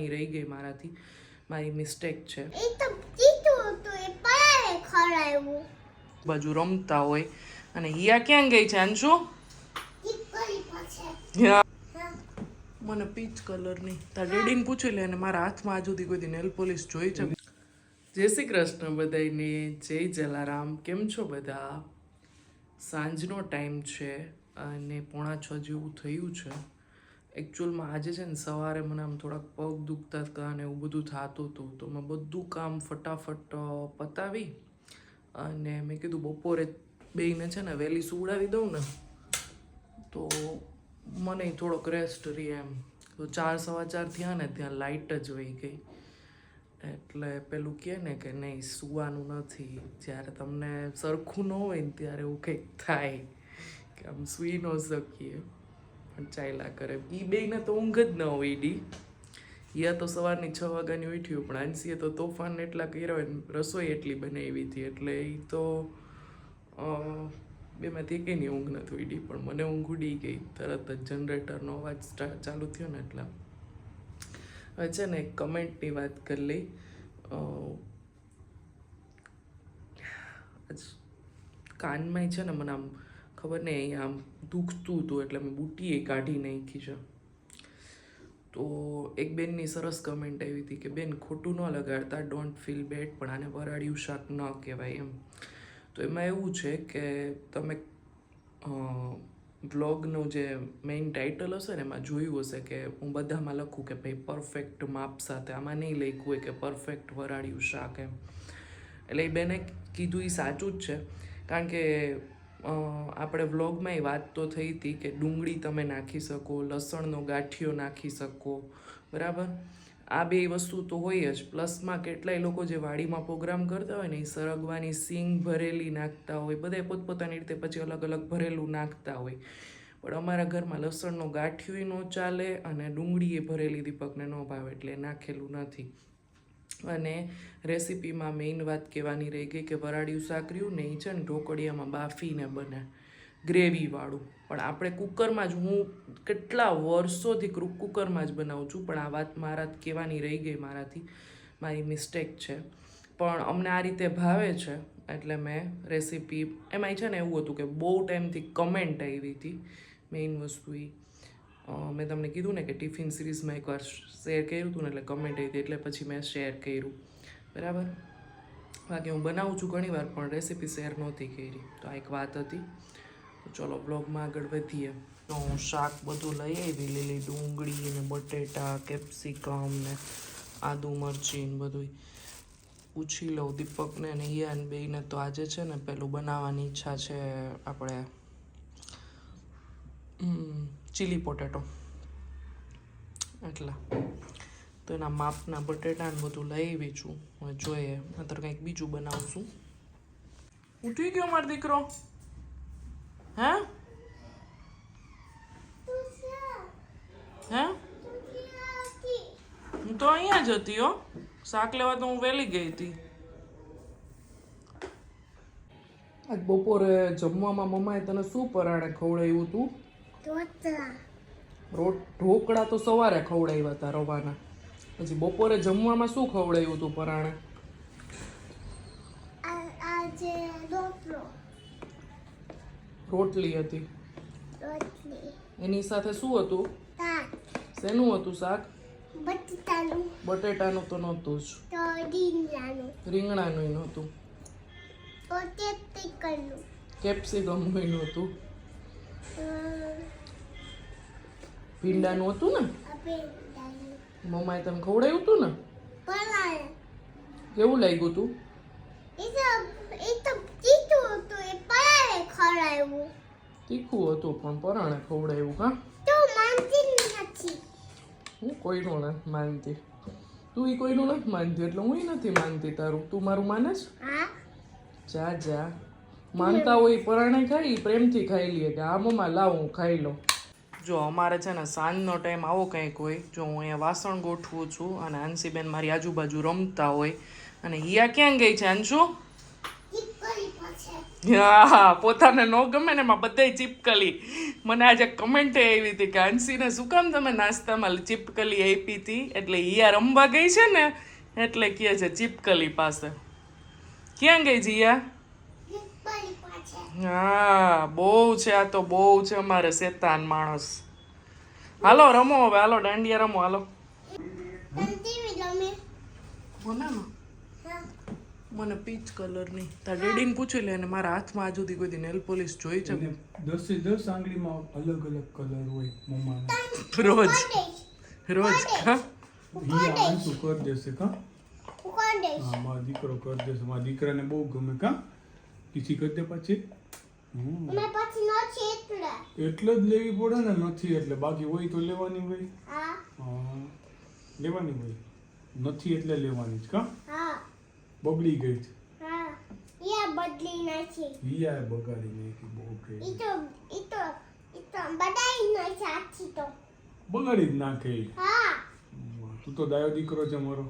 મારા કહેવાની રહી ગઈ મારાથી. મારી મિસ્ટેક છે. બાજુ રમતા હોય. અને હિયા ક્યાં ગઈ છે અંશુ? મને પીચ કલરની તાર ડેડીને પૂછી લે અને મારા હાથમાં આજ સુધી કોઈ નેલ પોલિશ જોઈ છે. જય શ્રી કૃષ્ણ બધાને જય જલારામ. કેમ છો બધા? સાંજનો ટાઈમ છે અને પોણા છ જેવું થયું છે. એકચ્યુઅલમાં આજે છે ને સવારે મને આમ થોડાક પગ દુખતા હતા અને એવું બધું થતું હતું, તો મેં બધું કામ ફટાફટ પતાવી અને મેં કીધું બપોરે બેને છે ને વહેલી સુવડાવી દઉં ને, તો મને થોડોક રેસ્ટ રહી એમ. તો ચાર સવા ચાર થયા ને ત્યાં લાઇટ જ વહી ગઈ. એટલે પેલું કહે ને કે નહીં, સુવાનું નથી. જ્યારે તમને સરખું ન હોય ને ત્યારે એવું કંઈક થાય, કે આમ સૂઈ ન શકીએ. પણ ચાલ્યા કરે. એ બેને તો ઊંઘ જ ન હોય ડી. યા તો સવારની છ વાગ્યાની ઉઠ્યું પણ આંસીએ તો તોફાન એટલા કર્યા હોય રસોઈ એટલી બનાવી હતી એટલે એ તો બેમાંથી નહીં ઊંઘ નથી ઉડી પણ મને ઊંઘ ઉડી ગઈ. તરત જ જનરેટરનો અવાજ ચાલુ થયો ને એટલા. હવે છે ને એક કમેન્ટની વાત કરી લઈ. કાનમાં છે ને મને આમ ખબર નહીં અહીંયા આમ દુખતું હતું એટલે મેં બુટીએ કાઢી નાખી છે. તો એક બેનની સરસ કમેન્ટ આવી હતી કે, બેન, ખોટું ન લગાડતા ડોન્ટ ફીલ બેડ પણ આને વરાળિયું શાક ન કહેવાય. એમ. તો એમાં એવું છે કે, તમે બ્લોગનું જે મેઇન ટાઇટલ હશે ને, એમાં જોયું હશે કે, હું બધામાં લખું કે, ભાઈ પરફેક્ટ માપ સાથે આમાં નહીં લખ્યું હોય કે પરફેક્ટ વરાળિયું શાક. એમ. એટલે એ બેને કીધું એ સાચું જ છે. કારણ કે આપણે વ્લોગમાં એ વાત તો થઈ હતી કે ડુંગળી તમે નાખી શકો, લસણનો ગાંઠિયો નાખી શકો, બરાબર? આ બે વસ્તુ તો હોય જ. પ્લસમાં કેટલાય લોકો જે વાડીમાં પ્રોગ્રામ કરતા હોય ને, એ સરગવાની સિંગ ભરેલી નાખતા હોય, બધાય પોતપોતાની રીતે પછી અલગ અલગ ભરેલું નાખતા હોય. પણ અમારા ઘરમાં લસણનો ગાંઠિયોય ન ચાલે અને ડુંગળીએ ભરેલી દીપકને ન ભાવે એટલે નાખેલું નથી. અને રેસીપીમાં મેઇન વાત કહેવાની રહી ગઈ કે વરાળિયું સાકર્યું ને એ છે ને ઢોકળિયામાં બાફીને બને. ગ્રેવીવાળું. પણ આપણે કુકરમાં જ હું કેટલા વર્ષોથી ક્રુ- કુકરમાં જ બનાવું છું, પણ આ વાત મારા કહેવાની રહી ગઈ મારાથી. મારી મિસ્ટેક છે. પણ અમને આ રીતે ભાવે છે, એટલે મેં રેસીપી એમાં છે ને એવું હતું કે બહુ ટાઈમથી કમેન્ટ આવી હતી. મેઇન વસ્તુ એ મેં તમને કીધું ને કે ટિફિન સિરીઝમાં એકવાર શેર કર્યું હતું ને એટલે કમેન્ટ આવી હતી એટલે પછી મેં શેર કર્યું. બરાબર? બાકી હું બનાવું છું ઘણીવાર, પણ રેસીપી શેર નહોતી કરી. તો આ એક વાત હતી. તો ચલો બ્લોગમાં આગળ વધીએ. તો હું શાક બધું લઈ આવી, લીલી ડુંગળી ને બટેટા, કેપ્સિકમ ને આદુ મરચી ને બધું પૂછી લઉં દીપકને ને હિયાન બેને તો આજે છે ને પેલું બનાવવાની ઈચ્છા છે આપણે ચીલી પોટેટો એટલા તો એના માપના બટેટા ને બધું લઈ છું. હવે જોઈએ નતર કંઈક બીજું બનાવશું. ઉઠી ગયો મારો દીકરો? હે? હે? હું તો અહીંયા જ હતી હો. શાક લેવા તો હું વહેલી ગઈ હતી. આજ બપોરે જમવામાં મમ્માએ તને શું પરાણે ખવડાવ્યું તું? તોતરા રોટ ઢોકળા તો સવારે ખવડાવ્યા હતા રવાના. પછી બપોરે જમવામાં શું ખવડાવ્યું હતું પરાણે? રોટલી. હતી. એની સાથે શું હતું? શેનું હતું શાક? બટાટાનું. બટેટાનું તો નહોતું જ. રીંગણાનું. રીંગણાનું નહોતું. કેપ્સિકમ નહોતું. ભીંડાનું હતું ને? મમ્માએ તમે ખવડાવ્યું હતું ને? કેવું લાગ્યું હતું તીખું હતું, પણ પરાણે ખવડાવ્યું કા હું કોઈનું નથી માનતી. તું એ કોઈનું નથી માનતી, એટલે હું નથી માનતી તારું. તું મારું માને છે? જા જા. માનતા હોય પરાણે ખાઈ પ્રેમથી ખાઈ લઈએ કે આ મમ્મા, લાવ, હું ખાઈ લઉં. જો અમારે છે ને સાંજનો ટાઈમ આવો કંઈક હોય, જો હું અહીંયા વાસણ ગોઠવું છું અને આંસીબેન મારી આજુબાજુ રમતા હોય, અને હિયા ક્યાં ગઈ છે અંશુ હા, પોતાને ન ગમે ને એમાં બધાય ચીપકલી. મને આજે કમેન્ટ આવી હતી કે આંસીને શું કામ તમે નાસ્તામાં ચીપકલી આપી હતી? એટલે ઈયા રમવા ગઈ છે ને, એટલે કહે છે ચીપકલી પાસે. ક્યાં ગઈ છે પાછળ હા બહુ છે આ તો બહુ છે અમારે શેતાન માણસ. હાલો રમો હવે હાલો દાંડિયા રમો હાલો. મને પીચ કલર કલરની તાર ડેડીને પૂછી લે અને મારા હાથમાં આજુ સુધી કોઈ નેલ પોલિશ જોઈ છે. દસે દસ આંગળીમાં અલગ અલગ કલર હોય મમ્માના. રોજ. રોજ હા? હિયા આંસુ કરી દેશે કા? હું હા મારો દીકરો કરી દેશે. મારા દીકરાને બહુ ગમે કા? પીછી કરી દે પછી. હમ. પછી નથી એટલે. એટલે જ લેવી પડે ને નથી એટલે. બાકી હોય તો લેવાની હોય. હા. લેવાની હોય. નથી એટલે લેવાની જ કા? હા. બગડી ગઈ છે. હા. યા બદલી નથી હિયાએ બગાડી નાખી બહુ કે ઈ તો ઈ તો ઈ તો બધાય નથી આછી તો. બગાડી જ નાખે હા. તું તો દાયો દીકરો છે મારો.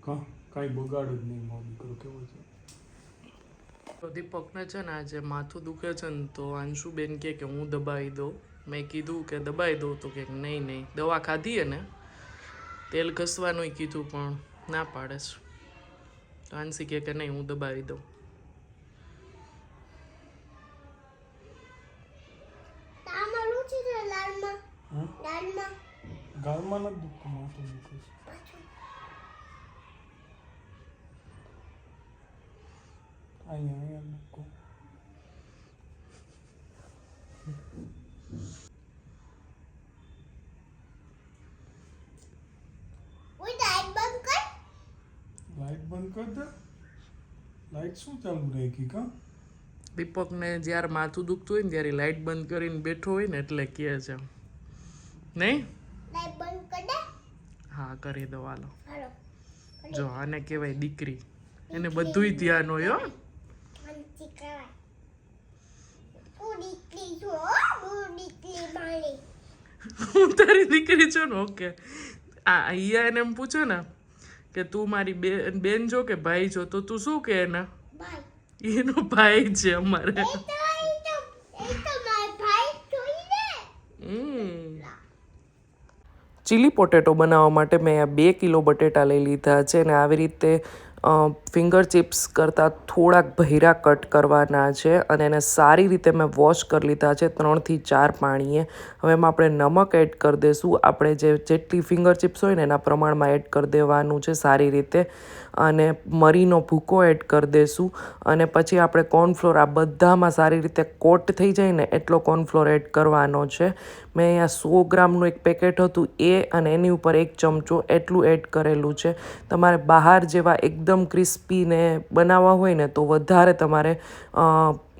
કા? કાઈ બગાડ જ નહીં મારો દીકરો. કેવો છે? તો દીપકને છે ને આજે માથું દુખે છે ને તો અંશુબેન કહે કે હું દબાવી દઉં. મેં કીધું કે દબાવી દઉં તો કે નહીં નહીં. દવા ખાધી ને તેલ ઘસવાનું કીધું પણ ના પાડે છે. તો આંસી કહે કે નહીં હું દબાવી દઉં. ગાળમાં નથી દુખતું માથું દુખે છે. અહીંયા અહીંયા મૂકો ઓય લાઈટ બંધ કર. લાઈટ બંધ કર દે. લાઈટ શું ચાલુ રાખી કા દીપકને જ્યારે માથું દુખતું હોય ને ત્યારે લાઈટ બંધ કરીને બેઠો હોય ને એટલે કહે છે. નહીં? લાઈટ બંધ કર દે. હા કરી દો હાલો. હાલો. જો આને કહેવાય દીકરી. એને બધુંય ધ્યાન હોય હો આમથી કરાય હું દીકરી છું હો હું દીકરી મારી હું તારી દીકરી છું ને ઓકે. આ અહીંયા એને એમ પૂછે ને કે તું મારી બેન બેન જો કે ભાઈ જો તો તું શું કે એના? એનો ભાઈ છે અમારે. એ તો એ તો એ તો મારા ભાઈ જોઈ ને. હમ. ચીલી પોટેટો બનાવવા માટે મેં આ બે કિલો બટેટા લઈ લીધા છે અને આવી રીતે ફિંગર ચિપ્સ કરતાં થોડાક ભૈરા કટ કરવાના છે અને એને સારી રીતે મેં વોશ કરી લીધા છે ત્રણથી ચાર પાણીએ. હવે એમાં આપણે નમક એડ કરી દઈશું આપણે જે જેટલી ફિંગર ચિપ્સ હોય ને એના પ્રમાણમાં એડ કરી દેવાનું છે સારી રીતે. અને મરીનો ભૂકો એડ કરી દઈશું અને પછી આપણે કોર્નફ્લોર આ બધામાં સારી રીતે કોટ થઈ જાય ને એટલો કોર્નફ્લોર એડ કરવાનો છે. મેં અહીંયા સો ગ્રામનું એક પેકેટ હતું એ અને એની ઉપર એક ચમચો એટલું એડ કરેલું છે. તમારે બહાર જેવા એકદમ ક્રિસ્પી ને બનાવવા હોય ને તો વધારે તમારે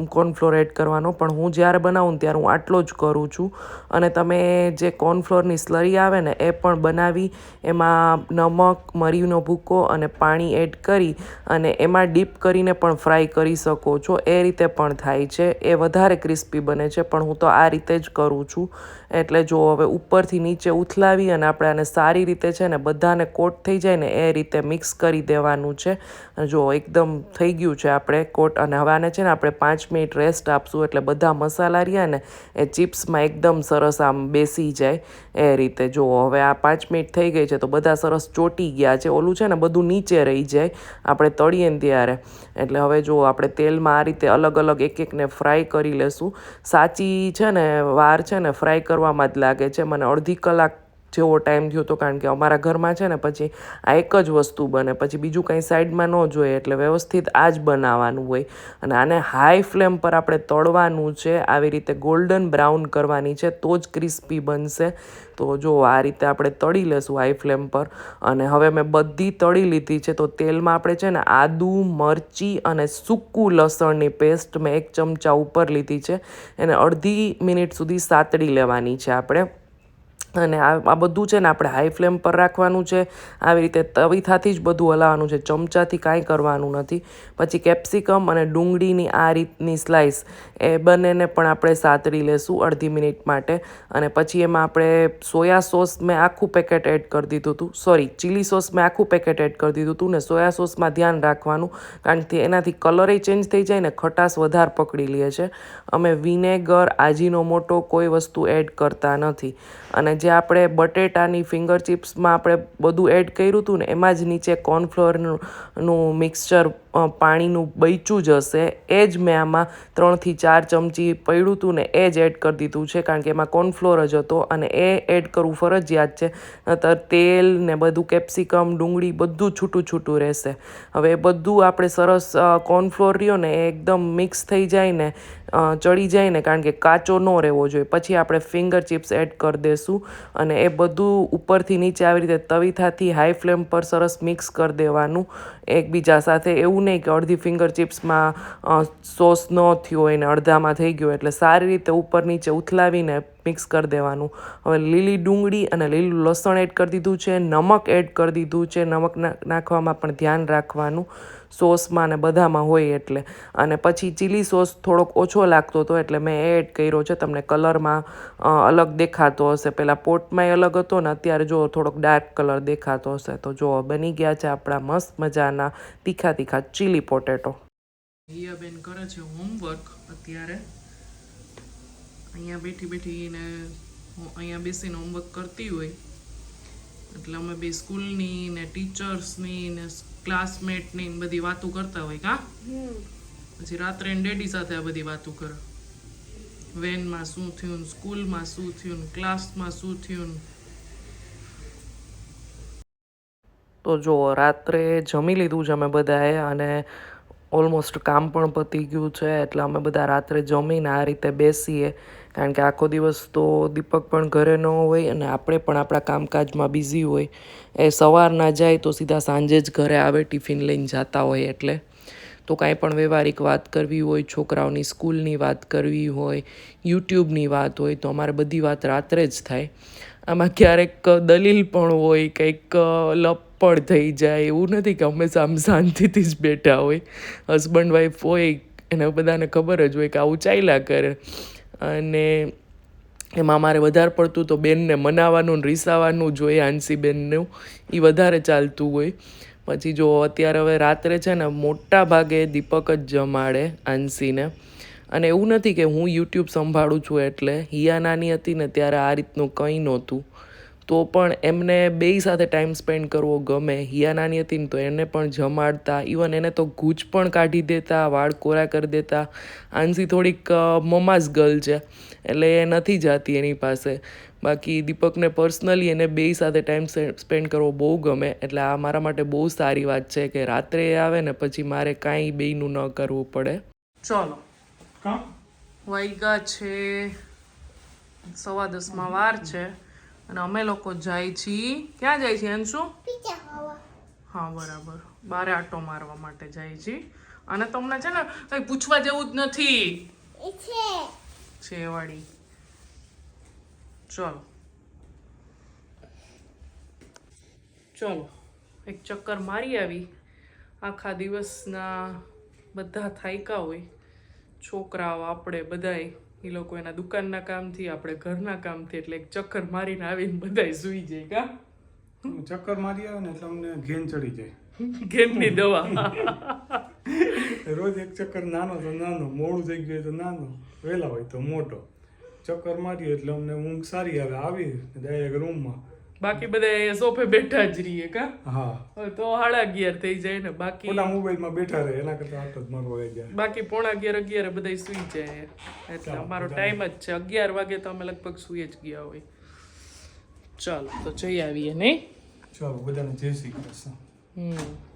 કોર્નફ્લોર એડ કરવાનો, પણ હું જ્યારે બનાવું ત્યારે હું આટલો જ કરું છું. અને તમે જે કોર્નફ્લોરની સ્લરી આવે ને, એ પણ બનાવી, એમાં નમક, મરીનો ભૂકો અને પાણી એડ કરી અને એમાં ડીપ કરીને પણ ફ્રાય કરી શકો છો. એ રીતે પણ થાય છે. એ વધારે ક્રિસ્પી બને છે, પણ હું તો આ રીતે જ કરું છું. એટલે જો હવે ઉપરથી નીચે ઉથલાવી અને આપણે આને સારી રીતે છે ને, બધાને કોટ થઈ જાય ને, એ રીતે મિક્સ કરી દેવાનું છે. જો એકદમ થઈ ગયું છે આપણે કોટ, અને હવે આને છે ને આપણે પાંચ મિનિટ રેસ્ટ આપશું એટલે બધા મસાલા રહ્યા ને એ ચિપ્સમાં એકદમ સરસ આમ બેસી જાય એ રીતે. જુઓ હવે આ પાંચ મિનિટ થઈ ગઈ છે તો બધા સરસ ચોટી ગયા છે. ઓલું છે ને બધું નીચે રહી જાય. આપણે તળીએ ને ત્યારે. એટલે હવે જો આપણે તેલમાં આ રીતે અલગ અલગ એક એકને ફ્રાય કરી લેશું. સાચી છે ને, વાર છે ને, ફ્રાય કરવામાં જ લાગે છે. મને અડધી કલાક જેવો ટાઈમ થયો હતો કારણ કે અમારા ઘરમાં છે ને પછી આ એક જ વસ્તુ બને. પછી બીજું કંઈ સાઈડમાં ન જોઈએ એટલે વ્યવસ્થિત આ જ બનાવવાનું હોય. અને આને હાઈ ફ્લેમ પર આપણે તળવાનું છે, આવી રીતે ગોલ્ડન બ્રાઉન કરવાની છે, તો જ ક્રિસ્પી બનશે. તો જો આ રીતે આપણે તળી લેશું હાઈ ફ્લેમ પર. અને હવે મેં બધી તળી લીધી છે, તો તેલમાં આપણે છે ને આદુ, મરચી અને સૂકું લસણની પેસ્ટ મેં એક ચમચા ઉપર લીધી છે. એને અડધી મિનિટ સુધી સાતડી લેવાની છે આપણે. અને આ બધું છે ને આપણે હાઈ ફ્લેમ પર રાખવાનું છે. આવી રીતે તવીથાથી જ બધું હલાવવાનું છે. ચમચાથી કાંઈ કરવાનું નથી. પછી કેપ્સિકમ અને ડુંગળીની આ રીતની સ્લાઈસ એ બંનેને પણ આપણે સાતરી લેશું અડધી મિનિટ માટે. અને પછી એમાં આપણે સોયા સોસ મેં આખું પેકેટ એડ કરી દીધું હતું. સોરી ચીલી સોસ મેં આખું પેકેટ એડ કરી દીધું હતું ને સોયા સોસમાં ધ્યાન રાખવાનું. કારણ કે એનાથી કલરે ચેન્જ થઈ જાય ને ખટાશ વધારે પકડી લે છે. અમે વિનેગર આજીનો મોટો કોઈ વસ્તુ એડ કરતા નથી. અને જે આપણે બટેટાની ફિંગર ચિપ્સમાં આપણે બધું એડ કર્યું હતું ને, એમાં જ નીચે કોર્નફ્લોરનું નું મિક્સચર પાણીનું બચ્યું જ હશે. એ જ મેં આમાં ત્રણથી ચાર ચમચી પડ્યું હતું ને એ જ એડ કરી દીધું છે, કારણ કે એમાં કોર્નફ્લોર જ હતો અને એ એડ કરવું ફરજિયાત છે. નતર તેલ ને બધું કેપ્સિકમ ડુંગળી બધું છૂટું છૂટું રહેશે. હવે એ બધું આપણે સરસ કોર્નફ્લોર રહ્યો ને એ એકદમ મિક્સ થઈ જાય ને ચડી જાય ને, કારણ કે કાચો ન રહેવો જોઈએ. પછી આપણે ફિંગર ચિપ્સ એડ કરી દઈશું અને એ બધું ઉપરથી નીચે આવી રીતે તવીથાથી હાઈ ફ્લેમ પર સરસ મિક્સ કરી દેવાનું. એકબીજા સાથે એવું નહીં કે અડધી ફિંગર ચિપ્સમાં સોસ ન થયો હોય ને અડધામાં થઈ ગયો એટલે સારી રીતે ઉપર નીચે ઉથલાવીને મિક્સ કરી દેવાનું. હવે લીલી ડુંગળી અને લીલું લસણ એડ કરી દીધું છે, નમક એડ કરી દીધું છે, નમક નાખવામાં પણ ધ્યાન રાખવાનું સોસમાં ને બધામાં હોય એટલે. અને પછી ચીલી સોસ થોડોક ઓછો લાગતો હતો એટલે મેં એડ કર્યો છે, તમને કલરમાં અલગ દેખાતો હશે. પહેલાં પોટમાંય અલગ હતો ને અત્યારે જો થોડોક ડાર્ક કલર દેખાતો હશે તો જો બની ગયા છે આપણા મસ્ત મજાના તીખા તીખા ચીલી પોટેટો બેન કરે છે હોમવર્ક અત્યારે. અહીંયા બેઠી બેઠી ને હું અહીંયા બેસીને હોમવર્ક કરતી હોય એટલે અમે બે સ્કૂલની ને ટીચર્સની ને ક્લાસમેટની ને બધી વાતો કરતા હોય કા? પછી રાત્રે ડેડી સાથે આ બધી વાતો કરે. વેનમાં શું થયું ને સ્કૂલમાં શું થયું ક્લાસમાં શું થયું તો જો રાત્રે જમી લીધું છે અમે બધાએ અને ઓલમોસ્ટ કામ પણ પતી ગયું છે એટલે અમે બધા રાત્રે જમીને આ રીતે બેસીએ કારણ કે આખો દિવસ તો દીપક પણ ઘરે ન હોય અને આપણે પણ આપણા કામકાજમાં બિઝી હોય. એ સવારના જાય તો સીધા સાંજે જ ઘરે આવે, ટિફિન લઈને જતા હોય એટલે. તો કાંઈ પણ વ્યવહારિક વાત કરવી હોય, છોકરાઓની સ્કૂલની વાત કરવી હોય, યુટ્યુબની વાત હોય, તો અમારે બધી વાત રાત્રે જ થાય. આમાં ક્યારેક દલીલ પણ હોય, કંઈક લપડ થઈ જાય, એવું નથી કે હંમેશા આમ શાંતિથી જ બેઠા હોય. હસબન્ડ વાઈફ હોય, એને બધાને ખબર જ હોય કે આવું ચાલ્યા કરે. અને એમાં મારે વધારે પડતું તો બેનને મનાવવાનું રીસાવાનું જોઈએ બેનનું એ વધારે ચાલતું હોય. પછી જો અત્યારે હવે રાત્રે છે ને મોટા ભાગે દીપક જ જમાડે આંસીને. અને એવું નથી કે હું યુટ્યુબ સંભાળું છું એટલે. હિયા નાની હતી ને ત્યારે આ રીતનું કંઈ નહોતું. તો પણ એમને બેય સાથે ટાઈમ સ્પેન્ડ કરવો ગમે. હિયા નાની હતી ને તો એને પણ જમાડતા. ઇવન એને તો ગૂંચ પણ કાઢી દેતા વાળ કોરા કરી દેતા. આનસી થોડીક અ, મમાસ ગર્લ છે. એટલે એ નથી જાતી એની પાસે. બાકી દીપકને પર્સનલી એને બેય સાથે ટાઈમ સ્પેન્ડ કરવો બહુ ગમે. એટલે આ મારા માટે બહુ સારી વાત છે કે રાત્રે આવે ને પછી મારે કાંઈ બેયનું ન કરવું પડે. ચલો. વાઈગા છે. સવા દસમાં વાર છે. અને અમે લોકો જાય છીએ ક્યાં જાય છીએ અંશુ? હા બરાબર. બારે આટો મારવા માટે જાય છીએ અને તમને છે ને કંઈ પૂછવા જેવું જ નથી. છે વાળી. ચલો. ચલો એક ચક્કર મારી આવી. આખા દિવસના બધા થાયકા હોય. છોકરાઓ આપણે બધાય. એ લોકો એના દુકાનના કામથી આપણે ઘરના કામથી એટલે એક ચક્કર મારીને આવીને બધાય સૂઈ જાય કા? ચક્કર મારી આવે ને એટલે અમને ઘેન ચડી જાય. ઘેનની દવા. રોજ એક ચક્કર નાનો તો નાનો મોડું થઈ ગયું તો નાનો વહેલા હોય તો મોટો. ચક્કર મારીએ એટલે અમને ઊંઘ સારી આવે આવી ડાયરેક્ટ રૂમમાં બાકી બધા સોફે બેઠા જ રહીએ કા? હા. તો સાડા અગિયાર થઈ જાય ને બાકી ખોટા મોબાઈલમાં બેઠા રહે એના કરતા આટો જ મારો આવી જાય. બાકી પોણા અગિયાર અગિયાર બધા સુઈ જાય. એટલે અમારો ટાઈમ જ છે. અગિયાર વાગે તો અમે લગભગ સુઈ જ ગયા હોય. ચાલો તો જઈ આવીએ નહીં? ચાલો બધાને જય શ્રી કૃષ્ણ. હમ.